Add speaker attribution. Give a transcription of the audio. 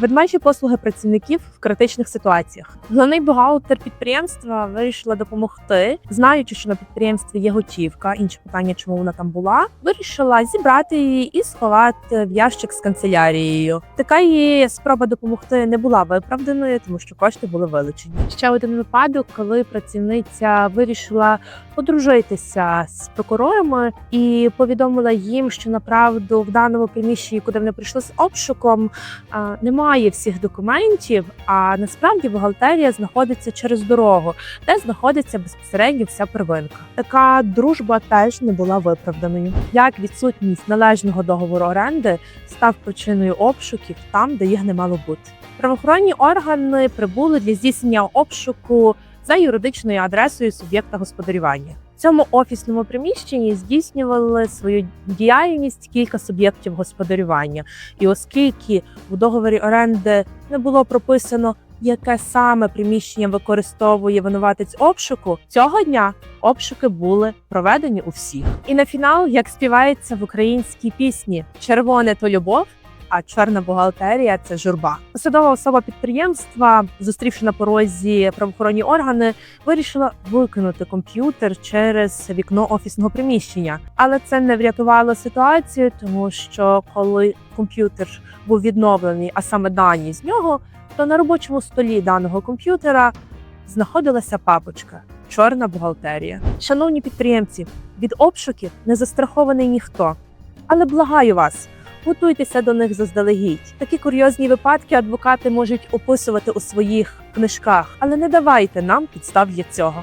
Speaker 1: Ведмежі послуги працівників в критичних ситуаціях. Головний бухгалтер підприємства вирішила допомогти, знаючи, що на підприємстві є готівка. Інше питання, чому вона там була, вирішила зібрати її і сховати в ящик з канцелярією. Така її спроба допомогти не була виправданою, тому що кошти були вилучені. Ще один випадок, коли працівниця вирішила одружитися з прокурорами і повідомила їм, що направду в даному приміщенні, куди вони прийшли з обшуком, а, немає всіх документів. А насправді бухгалтерія знаходиться через дорогу, де знаходиться безпосередньо вся первинка. Така дружба теж не була виправданою. Як відсутність належного договору оренди став причиною обшуків там, де їх не мало бути. Правоохоронні органи прибули для здійснення обшуку за юридичною адресою суб'єкта господарювання. Цьому офісному приміщенні здійснювали свою діяльність кілька суб'єктів господарювання. І оскільки в договорі оренди не було прописано, яке саме приміщення використовує винуватець обшуку, цього дня обшуки були проведені у всіх. І на фінал, як співається в українській пісні Червоне то любов. А чорна бухгалтерія це журба. Посадова особа підприємства, зустрівши на порозі правоохоронні органи, вирішила викинути комп'ютер через вікно офісного приміщення. Але це не врятувало ситуацію, тому що коли комп'ютер був відновлений, а саме дані з нього, то на робочому столі даного комп'ютера знаходилася папочка Чорна бухгалтерія. Шановні підприємці, від обшуків не застрахований ніхто. Але благаю вас, готуйтеся до них заздалегідь. Такі курйозні випадки адвокати можуть описувати у своїх книжках, але не давайте нам підстав для цього.